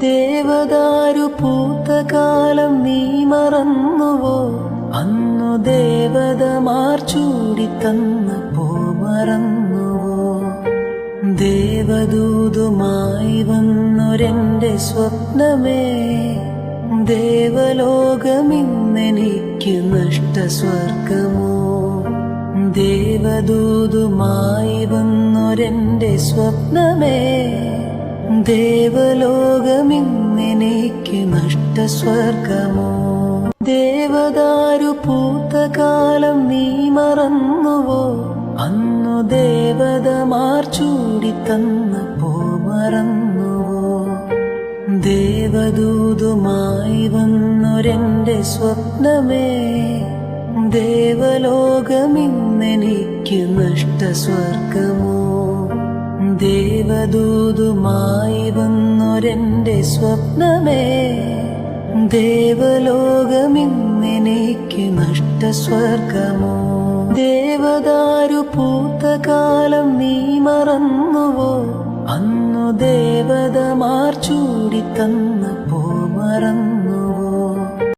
ദേവദാരു പൂത്തകാലം നീ മറന്നുവോ? അന്നു ദേവതമാർ ചൂടി തന്നപ്പോ മറന്നുവോ? ദേവദൂതുമായി വന്നൊരെന്റെ സ്വപ്നമേ. ദേവലോകമിന്നെനിക്ക് നഷ്ടസ്വർഗമോ? ദേവദൂതുമായി വന്നൊരെന്റെ സ്വപ്നമേ. ദേവലോകമിന്നെനിക്ക് നഷ്ടസ്വർഗമോ ദേവദാരു പൂത്ത കാലം നീ മറന്നുവോ? അന്നു ദേവതമാർ ചൂടി തന്നപ്പോ മറന്നുവോ ദേവദൂതുമായി വന്നൊരെന്റെ സ്വപ്നമേ? ദേവലോകമിന്നെനിക്ക് നഷ്ടസ്വർഗമോ ദേവദൂതുമായി വന്നൊരെന്റെ സ്വപ്നമേ. ദേവലോകമിന്നെനിക്ക് നഷ്ടസ്വർഗമോ. ദേവദാരു പൂത്ത കാലം നീ മറന്നുവോ. അന്നു ദേവതമാർ ചൂടി തന്നപ്പോ മറന്നുവോ